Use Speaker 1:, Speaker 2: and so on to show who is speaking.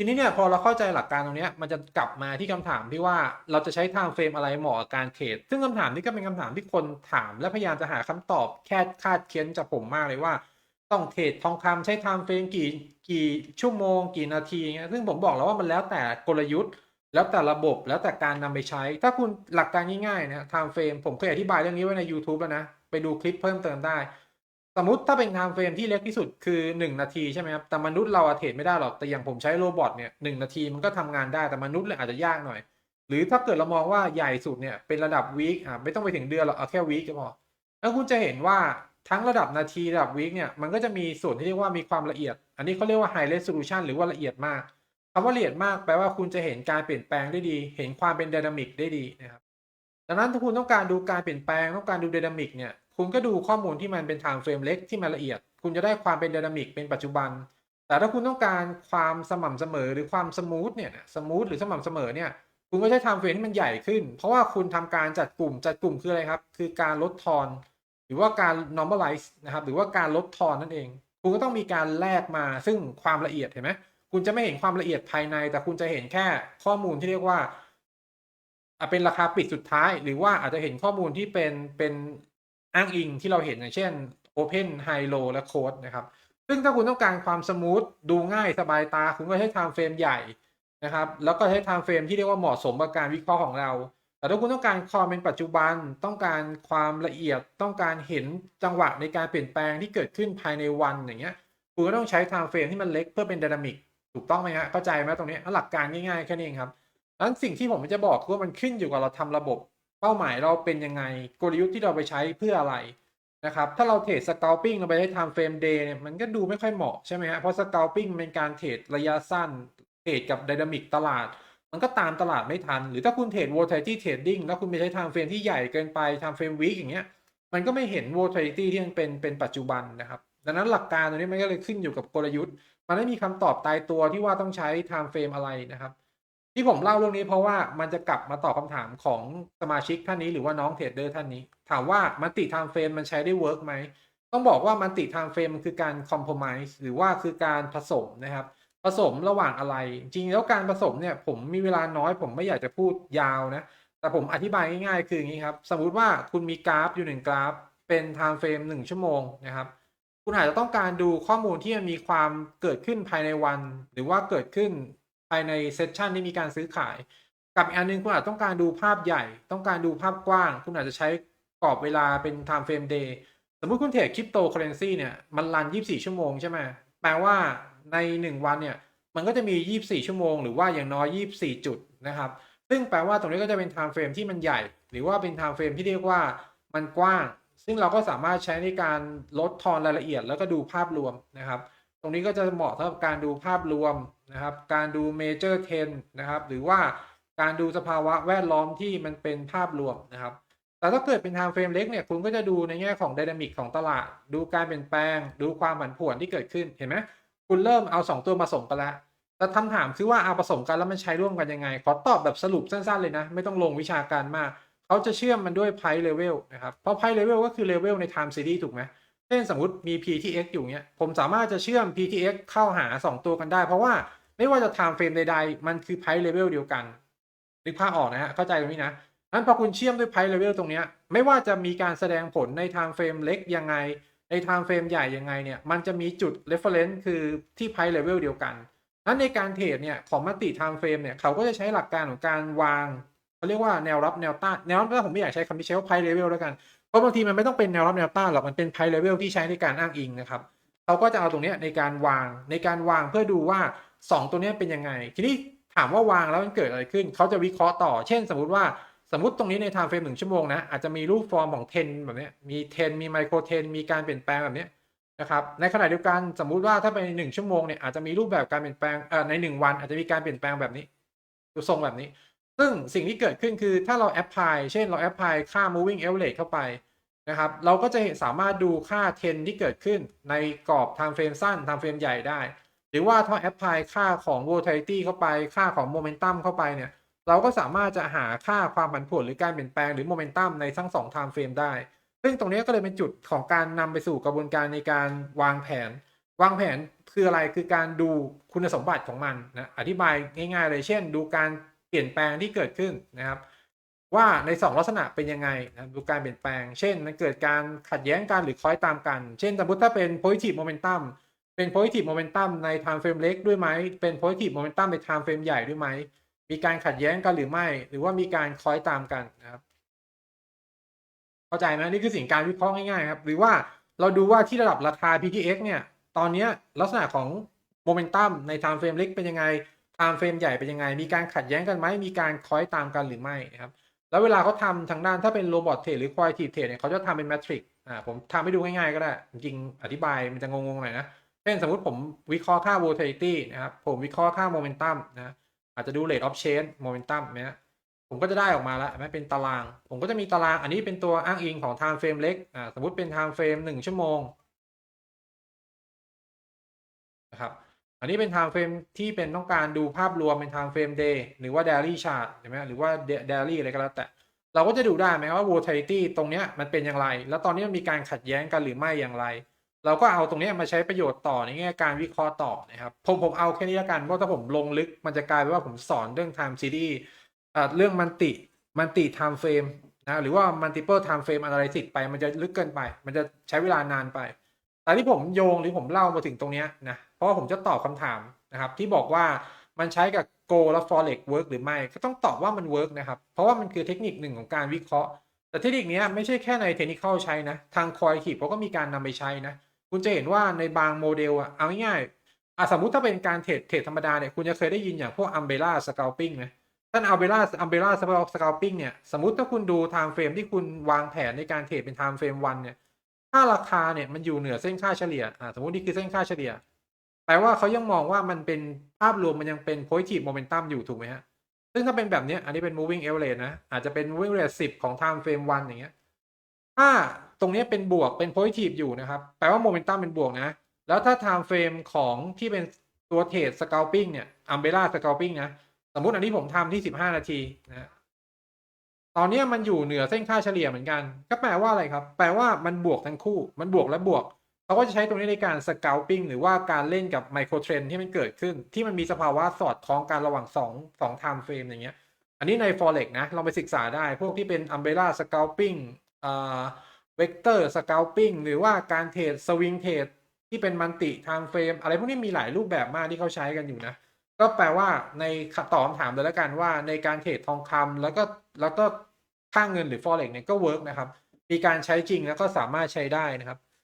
Speaker 1: ทีนี้เนี่ยพอเราเข้าใจหลักการตรงนี้มันจะกลับมาที่คำถามที่ว่าเราจะใช้ time frame อะไรเหมาะกับการเทรดซึ่งคำถามนี้ก็เป็นคำถามที่คนถามและพยายามจะหาคำตอบแค่คาดเค้นจากผมมากเลยว่า ต้องเทรดทองคำใช้ time frame กี่กี่ชั่วโมง กี่นาทีเงี้ยซึ่งผมบอกแล้วว่ามันแล้วแต่กลยุทธ์ แล้วแต่ระบบแล้วแต่การนำไปใช้ ถ้าคุณหลักการง่ายๆนะ time frame ผมเคยอธิบายเรื่องนี้ไว้ใน YouTube แล้วนะไปดูคลิปเพิ่มเติมได้ สมมติถ้าเป็น time frame ที่เล็กที่สุดคือ 1 นาทีใช่ไหมครับ แต่มนุษย์เราอะเทรดไม่ได้หรอก แต่อย่างผมใช้โรบอทเนี่ยหนึ่งนาทีมันก็ทำงานได้ แต่มนุษย์เลยอาจจะยากหน่อย หรือถ้าเกิดเรามองว่าใหญ่สุดเนี่ยเป็นระดับวีคอะไม่ต้องไปถึงเดือนหรอกเอาแค่วีคก็พอ แล้วคุณจะเห็นว่าทั้งระดับนาทีระดับวีคเนี่ยมันก็จะมีส่วนที่เรียกว่ามีความละเอียด อันนี้เขาเรียกว่า high resolution หรือว่าละเอียดมากคำว่าละเอียดมากแปลว่าคุณจะเห็นการเปลี่ยนแปลงได้ดี เห็นความเป็นไดนามิกได้ดีนะครับ ดังนั้นถ้าคุณต้องการดูการเปลี่ยนแปลงต้องการดูไดนามิกเนี่ย คุณก็ดูข้อมูลที่มันเป็น time frame เล็กที่มันละเอียด คุณจะได้ความเป็นไดนามิกเป็นปัจจุบัน แต่ถ้าคุณต้องการความสม่ำเสมอหรือความสมูทเนี่ยสมูทหรือสม่ำเสมอเนี่ยคุณก็ใช้ time frame ที่มันใหญ่ขึ้น เพราะว่าคุณทำการจัดกลุ่มจัดกลุ่มคืออะไรครับ คือการลดทอน หรือว่าการ normalize นะครับหรือว่าการลดทอนนั่นเอง คุณก็ต้องมีการแลกมาซึ่งความละเอียดเห็นไหมคุณจะไม่เห็นความละเอียดภายใน แต่คุณจะเห็นแค่ข้อมูลที่เรียกว่าอะเป็นราคาปิดสุดท้าย หรือว่าอาจจะเห็นข้อมูลที่เป็นเป็น อ้างอิงที่เราเห็นอย่างเช่น Open High Low และ Code นะครับ ซึ่งถ้าคุณต้องการความสมูทดูง่ายสบายตา คุณก็ใช้ time frame ใหญ่นะครับ แล้วก็ใช้ time frame ที่เรียกว่าเหมาะสมกับการวิเคราะห์ของเรา แต่ถ้าคุณต้องการความเป็นปัจจุบัน ต้องการความละเอียด ต้องการเห็นจังหวะในการเปลี่ยนแปลงที่เกิดขึ้นภายในวันอย่างเงี้ย คุณก็ต้องใช้ time frame ที่มันเล็กเพื่อเป็นไดนามิกถูกต้องไหมฮะเข้าใจไหมตรงนี้หลักการง่ายๆแค่นี้เองครับดังนั้นสิ่งที่ผมจะบอกคือว่ามันขึ้นอยู่กับเราทำระบบ เป้าหมายเราเป็นยังไงกลยุทธ์ที่เราไปใช้เพื่ออะไรนะครับถ้าเราเทรดสก a ลปิ้งเราไปใช้ time frame day เนี่ยมันก็ดูไม่ค่อยเหมาะใช่ไหมฮะเพราะสก a ลปิ้งเป็นการเทรดระยะสั้นเทรดกับไดนามิกตลาด มันก็ตามตลาดไม่ทัน หรือถ้าคุณเทรด volatility trading แล้วคุณไปใช้ time frame ที่ใหญ่เกินไป time frame week อย่างเงี้ยมันก็ไม่เห็น volatility ที่มันเป็นเป็นปัจจุบันนะครับดังนั้นหลักการตรงนี้มันก็เลยขึ้นอยู่กับกลยุทธ์ มันไม่มีคำตอบตายตัวที่ว่าต้องใช้ time frame อะไรนะครับ ที่ผมเล่าเรื่องนี้เพราะว่ามันจะกลับมาตอบคำถามของสมาชิกท่านนี้หรือว่าน้องเทรดเดอร์ท่านนี้ ถามว่ามันติ time frame มันใช้ได้เวิร์กไหมต้องบอกว่ามันติ time frame มันคือการ compromise หรือว่าคือการผสมนะครับ ผสมระหว่างอะไร จริงแล้วการผสมเนี่ยผมมีเวลาน้อยผมไม่อยากจะพูดยาวนะ แต่ผมอธิบายง่ายๆ คืออย่างนี้ครับ สมมุติว่าคุณมีกราฟอยู่หนึ่งกราฟ เป็น time frame หนึ่งชั่วโมงนะครับคุณอาจจะต้องการดูข้อมูลที่มันมีความเกิดขึ้นภายในวัน หรือว่าเกิดขึ้น ภายในเซสชันที่มีการซื้อขาย กับอีกอันหนึงคุณอาจต้องการดูภาพใหญ่ ต้องการดูภาพกว้าง คุณอาจจะใช้กรอบเวลาเป็น time frame day สมมุติคุณเทรดคริปโตเคอเรนซีเนี่ยมันรัน 24 ชั่วโมงใช่ไหมแปลว่าใน 1 วันเนี่ยมันก็จะมี 24 ชั่วโมง หรือว่าอย่างน้อย 24 จุดนะครับ ซึ่งแปลว่าตรงนี้ก็จะเป็น time frame ที่มันใหญ่ หรือว่าเป็น time frame ที่เรียกว่ามันกว้าง ซึ่งเราก็สามารถใช้ในการลดทอนรายละเอียดแล้วก็ดูภาพรวมนะครับ ตรงนี้ก็จะเหมาะสำหรับการดูภาพรวมนะครับ การดู major trend นะครับ หรือว่าการดูสภาวะแวดล้อมที่มันเป็นภาพรวมนะครับ แต่ถ้าเกิดเป็น time frame เล็กเนี่ย คุณก็จะดูในแง่ของ dynamic ของตลาด ดูการเปลี่ยนแปลง ดูความผันผวนที่เกิดขึ้น เห็นไหม คุณเริ่มเอา 2 ตัวมาผสมกันล้วแต่คำถามคือว่าเอาผสมกันแล้วมันใช้ร่วมกันยังไง ขอตอบแบบสรุปสั้นๆเลยนะ ไม่ต้องลงวิชาการมาก เขาจะเชื่อมมันด้วย price level นะครับ เพราะ price level ก็คือ level ใน time series ถูกไหม เช่นสมมติมี PTX อยู่เนี้ย ผมสามารถจะเชื่อม PTX เข้าหา 2 ตัวกันได้ เพราะว่าไม่ว่าจะ time frame ใดๆ มันคือ price level เดียวกันนึกภาพออกนะฮะ เข้าใจตรงนี้นะนั้นพอคุณเชื่อมด้วย price level ตรงเนี้ยไม่ว่าจะมีการแสดงผลใน time frame เล็กยังไง ใน time frame ใหญ่ยังไงเนี่ย มันจะมีจุด reference คือที่ price level เดียวกัน นั้นในการเทรดเนี่ยของมัลติ time frame เนี่ยเขาก็จะใช้หลักการของการวางเขาเรียกว่าแนวรับแนวต้านแนวรับผมไม่อยากใช้คำที่ใช้ว่า price level แล้วกัน เพราะบางทีมันไม่ต้องเป็นแนวรับแนวต้านหรอกมันเป็น price level ที่ใช้ในการอ้างอิงนะครับเขาก็จะเอาตรงนี้ในการวางในการวางเพื่อดูว่า 2 ตัวนี้เป็นยังไง ทีนี้ถามว่าวางแล้วมันเกิดอะไรขึ้น เขาจะวิเคราะห์ต่อ เช่น สมมุติว่าสมมติตรงนี้ใน time frame หนึ่งชั่วโมงนะอาจจะมีรูปฟอร์มของ10แบบนี้มี10มีไมโคร10มีการเปลี่ยนแปลงแบบนี้นะครับในขณะเดียวกันสมมุติว่าถ้าเป็นหนึ่งชั่วโมงเนี่ยอาจจะมีรูปแบบการเปลี่ยนแปลงเอ่อใน1วันอาจจะมีการเปลี่ยนแปลงแบบนี้ดูทรงแบบนี้ ซึ่งสิ่งที่เกิดขึ้นคือถ้าเราแอพพลายเช่นเราแอพพลายค่า moving average เข้าไปนะครับเราก็จะสามารถดูค่า10ที่เกิดขึ้นในกรอบ time frame สั้น time frame ใหญ่ได้ หรือว่าถ้าแอพพลายค่าของ volatility เข้าไปค่าของ momentum เข้าไปเนี่ยเราก็สามารถจะหาค่าความผันผวนหรือการเปลี่ยนแปลงหรือ momentum ในทั้ง2 time frame ได้ ซึ่งตรงนี้ก็เลยเป็นจุดของการนำไปสู่กระบวนการในการวางแผน วางแผนคืออะไรคือการดูคุณสมบัติของมันนะอธิบายง่าย ๆ เลยเช่น ดูการ เปลี่ยนแปลงที่เกิดขึ้นนะครับ ว่าในสองลักษณะเป็นยังไงนะดูการเปลี่ยนแปลง เช่น มันเกิดการขัดแย้งกันหรือคล้อยตามกัน เช่นสมมติถ้าเป็น positive momentum เป็น positive momentum ใน time frame เล็กด้วยไหม เป็น positive momentum ใน time frame ใหญ่ด้วยไหม มีการขัดแย้งกันหรือไม่ หรือว่ามีการคล้อยตามกันนะครับ เข้าใจไหมนี่คือสิ่งการวิเคราะห์ง่ายๆครับ หรือว่าเราดูว่าที่ระดับราคา PTX เนี่ย ตอนเนี้ลักษณะของโมเมนตัมใน time frame เล็กเป็นยังไง time frame ใหญ่เป็นยังไง มีการขัดแย้งกันไหมมีการคอยตามกันหรือไม่นะครับแล้วเวลาเขาทำทางด้านถ้าเป็นโรบอทเทรดหรือควอลิทีเทรดเนี่ยเขาจะทำเป็นแมทริกอ่าผมทำให้ดูง่ายๆก็ได้ จริงอธิบายมันจะงงๆหน่อยนะเช่นสมมติผมวิเคราะห์ค่า volatility นะครับผมวิเคราะห์ค่า momentum นะอาจจะดู rate of change momentum นะผมก็จะได้ออกมาแล้วไม่เป็นตาราง ผมก็จะมีตาราง อันนี้เป็นตัวอ้างอิงของ time frame เล็กอ่าสมมติเป็น time frame หนึ่งชั่วโมงนะครับ อันนี้เป็น time frame ที่เป็นต้องการดูภาพรวมเป็น time frame day หรือว่า daily chart เห็นไหมหรือว่า daily อะไรก็แล้วแต่ เราก็จะดูได้ไหมว่า volatility ตรงเนี้ยมันเป็นอย่างไร แล้วตอนนี้มันมีการขัดแย้งกันหรือไม่อย่างไร เราก็เอาตรงเนี้ยมาใช้ประโยชน์ต่อในแง่การวิเคราะห์ต่อนะครับผมผมเอาแค่นี้ละกันเพราะถ้าผมลงลึกมันจะกลายเป็นว่าผมสอนเรื่อง time series เรื่องมันติมันติ time frame นะหรือว่า multiple time frame analysis ไปมันจะลึกเกินไป มันจะใช้เวลานานไป แต่ที่ผมโยงหรือผมเล่ามาถึงตรงนี้นะเพราะว่าผมจะตอบคำถามนะครับ ที่บอกว่ามันใช้กับ Go และ Forex work หรือไม่ก็ต้องตอบว่ามัน work นะครับ เพราะว่ามันคือเทคนิคหนึ่งของการวิเคราะห์ แต่เทคนิคนี้ไม่ใช่แค่ในเทคนิคเข้าใช้นะ ทางคอยขีดเขาก็มีการนำไปใช้นะ คุณจะเห็นว่าในบางโมเดลอะเอาง่ายๆอะสมมุติถ้าเป็นการเทรดเทรดธรรมดาเนี่ยคุณจะเคยได้ยินอย่างพวก umbrella scalping ไหมท่าน umbrella umbrella scalping เนี่ยสมมุติถ้าคุณดู time frame ที่คุณวางแผนในการเทรดเป็น time frame วันเนี่ย ถ้าราคาเนี่ยมันอยู่เหนือเส้นค่าเฉลี่ยอ่าสมมตินี่คือเส้นค่าเฉลี่ยแปลว่าเขายังมองว่ามันเป็นภาพรวมมันยังเป็น positive momentum อยู่ถูกไหมฮะ ซึ่งถ้าเป็นแบบนี้อันนี้เป็น moving average นะ อาจจะเป็น moving average 10 ของ time frame วันอย่างเงี้ย ถ้าตรงนี้เป็นบวกเป็น positive อยู่นะครับ แปลว่า momentum เป็นบวกนะ แล้วถ้า time frame ของที่เป็นตัวเทรด scalping เนี่ย umbrella scalping นะ สมมุติอันนี้ผมทำที่ 15 นาทีนะ ตอนนี้มันอยู่เหนือเส้นค่าเฉลี่ยเหมือนกัน ก็แปลว่าอะไรครับ แปลว่ามันบวกทั้งคู่ มันบวกและบวกเขาก็จะใช้ตรงนี้ในการ scalping หรือว่าการเล่นกับ micro trend ที่มันเกิดขึ้น ที่มันมีสภาวะสอดคล้องกันระหว่าง2 2 time frame อย่างเงี้ย อันนี้ใน forex นะลองไปศึกษาได้ พวกที่เป็น umbrella scalping อ่า vector scalping หรือว่าการเทรด swing trade ที่เป็น multi time frame อะไรพวกนี้มีหลายรูปแบบมากที่เขาใช้กันอยู่นะ ก็แปลว่าในตอบคำถามเลยแล้วกันว่าในการเทรดทองคำแล้วก็แล้วก็ ค่าเงินหรือ forex เนี่ยก็เวิร์กนะครับ มีการใช้จริงแล้วก็สามารถใช้ได้นะครับ